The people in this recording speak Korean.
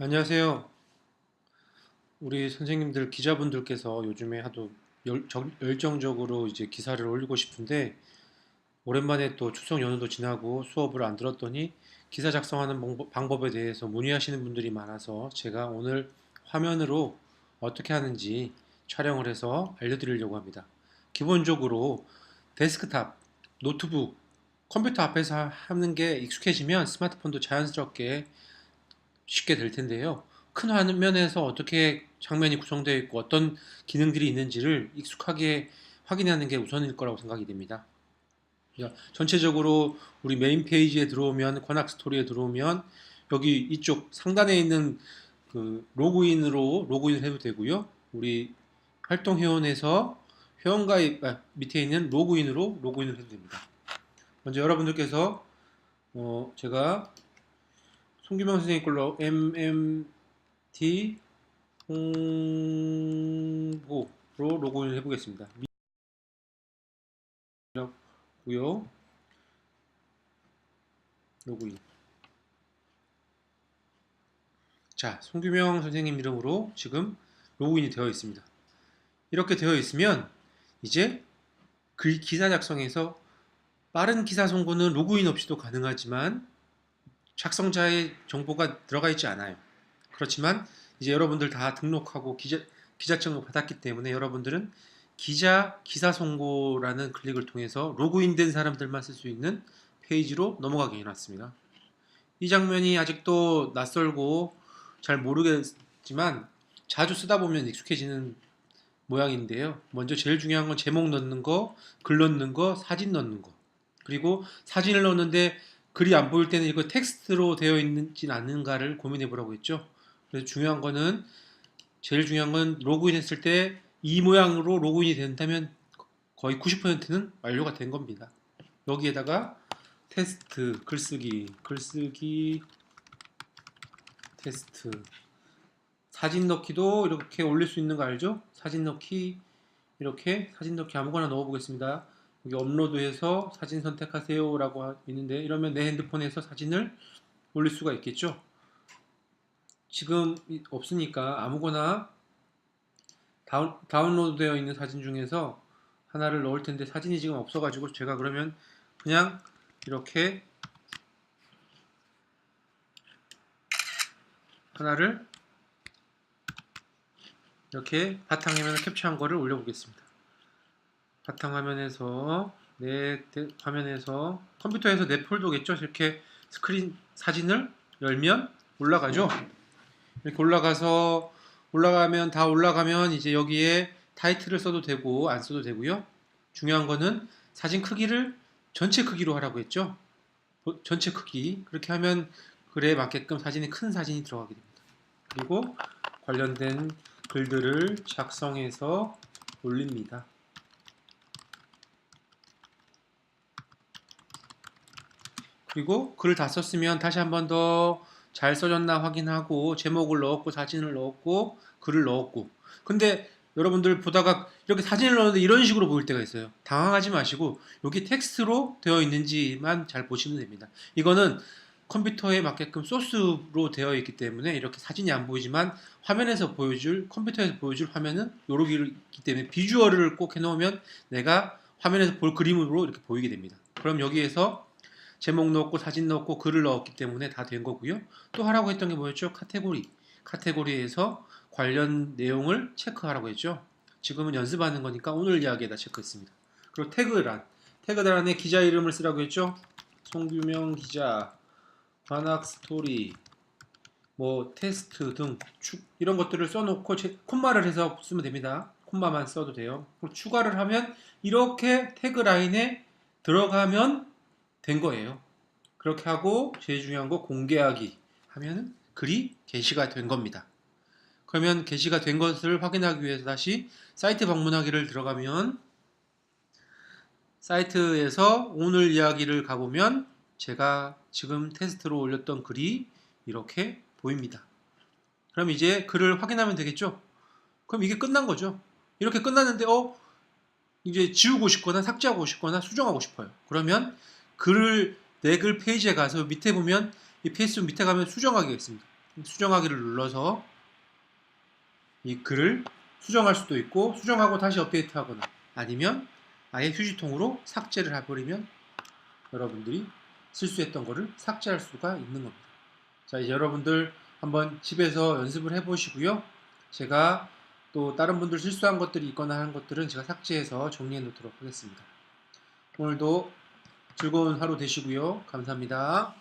안녕하세요. 우리 선생님들 기자분들께서 요즘에 하도 열, 정- 열정적으로 이제 기사를 올리고 싶은데 오랜만에 또 추석 연휴도 지나고 수업을 안 들었더니 기사 작성하는 방법- 방법에 대해서 문의하시는 분들이 많아서 제가 오늘 화면으로 어떻게 하는지 촬영을 해서 알려드리려고 합니다. 기본적으로 데스크탑, 노트북, 컴퓨터 앞에서 하는 게 익숙해지면 스마트폰도 자연스럽게 쉽게 될 텐데요. 큰 화면에서 어떻게 장면이 구성되어 있고 어떤 기능들이 있는지를 익숙하게 확인하는 게 우선일 거라고 생각이 됩니다. 자, 전체적으로 우리 메인 페이지에 들어오면 권학 스토리에 들어오면 여기 이쪽 상단에 있는 그 로그인으로 로그인을 해도 되고요. 우리 활동 회원에서 회원 가입 아, 밑에 있는 로그인으로 로그인을 해도 됩니다. 먼저 여러분들께서 어, 제가 송규명 선생님 걸로 MMT 홍보로 로그인을 해보겠습니다. 고요 로그인. 자, 송규명 선생님 이름으로 지금 로그인이 되어 있습니다. 이렇게 되어 있으면 이제 글 기사 작성에서 빠른 기사 송고는 로그인 없이도 가능하지만 작성자의 정보가 들어가 있지 않아요. 그렇지만 이제 여러분들 다 등록하고 기자, 기자증을 받았기 때문에 여러분들은 기자 기사 송고라는 클릭을 통해서 로그인된 사람들만 쓸 수 있는 페이지로 넘어가게 해놨습니다. 이 장면이 아직도 낯설고 잘 모르겠지만 자주 쓰다 보면 익숙해지는 모양인데요. 먼저 제일 중요한 건 제목 넣는 거, 글 넣는 거, 사진 넣는 거. 그리고 사진을 넣는데 글이 안 보일 때는 이거 텍스트로 되어 있는지 않는가를 고민해 보라고 했죠. 그래서 중요한 거는 제일 중요한 건 로그인 했을 때 이 모양으로 로그인이 된다면 거의 90%는 완료가 된 겁니다. 여기에다가 테스트 글쓰기 글쓰기 테스트 사진 넣기도 이렇게 올릴 수 있는 거 알죠? 사진 넣기 이렇게 사진 넣기 아무거나 넣어 보겠습니다. 여기 업로드해서 사진 선택하세요 라고 있는데 이러면 내 핸드폰에서 사진을 올릴 수가 있겠죠 지금 없으니까 아무거나 다운, 다운로드 되어 있는 사진 중에서 하나를 넣을 텐데 사진이 지금 없어 가지고 제가 그러면 그냥 이렇게 하나를 이렇게 바탕화면을 캡처한 거를 올려보겠습니다. 바탕화면에서 내 데- 화면에서 컴퓨터에서 내 폴더겠죠? 이렇게 스크린 사진을 열면 올라가죠? 이렇게 올라가서 올라가면 다 올라가면 이제 여기에 타이틀을 써도 되고 안 써도 되고요. 중요한 거는 사진 크기를 전체 크기로 하라고 했죠? 어, 전체 크기 그렇게 하면 글에 맞게끔 사진이 큰 사진이 들어가게 됩니다. 그리고 관련된 글들을 작성해서 올립니다. 그리고 글을 다 썼으면 다시 한 번 더 잘 써졌나 확인하고 제목을 넣었고 사진을 넣었고 글을 넣었고. 근데 여러분들 보다가 이렇게 사진을 넣었는데 이런 식으로 보일 때가 있어요. 당황하지 마시고 여기 텍스트로 되어 있는지만 잘 보시면 됩니다. 이거는 컴퓨터에 맞게끔 소스로 되어 있기 때문에 이렇게 사진이 안 보이지만 화면에서 보여줄 컴퓨터에서 보여줄 화면은 요렇기 때문에 비주얼을 꼭 해놓으면 내가 화면에서 볼 그림으로 이렇게 보이게 됩니다. 그럼 여기에서 제목 넣었고 사진 넣었고 글을 넣었기 때문에 다 된 거고요. 또 하라고 했던 게 뭐였죠? 카테고리. 카테고리에서 관련 내용을 체크하라고 했죠. 지금은 연습하는 거니까 오늘 이야기에다 체크했습니다. 그리고 태그란. 태그란에 기자 이름을 쓰라고 했죠. 송규명 기자, 관악 스토리, 뭐 테스트 등 추- 이런 것들을 써놓고 제- 콤마를 해서 쓰면 됩니다. 콤마만 써도 돼요. 그리고 추가를 하면 이렇게 태그라인에 들어가면 된 거예요. 그렇게 하고 제일 중요한 거 공개하기 하면 글이 게시가 된 겁니다. 그러면 게시가 된 것을 확인하기 위해서 다시 사이트 방문하기를 들어가면 사이트에서 오늘 이야기를 가보면 제가 지금 테스트로 올렸던 글이 이렇게 보입니다. 그럼 이제 글을 확인하면 되겠죠? 그럼 이게 끝난 거죠. 이렇게 끝났는데 어 이제 지우고 싶거나 삭제하고 싶거나 수정하고 싶어요. 그러면 글을 내 글 페이지에 가서 밑에 보면 이 페이스 밑에 가면 수정하기가 있습니다. 수정하기를 눌러서 이 글을 수정할 수도 있고 수정하고 다시 업데이트하거나 아니면 아예 휴지통으로 삭제를 해버리면 여러분들이 실수했던 거를 삭제할 수가 있는 겁니다. 자 이제 여러분들 한번 집에서 연습을 해보시고요. 제가 또 다른 분들 실수한 것들이 있거나 하는 것들은 제가 삭제해서 정리해 놓도록 하겠습니다. 오늘도 즐거운 하루 되시고요. 감사합니다.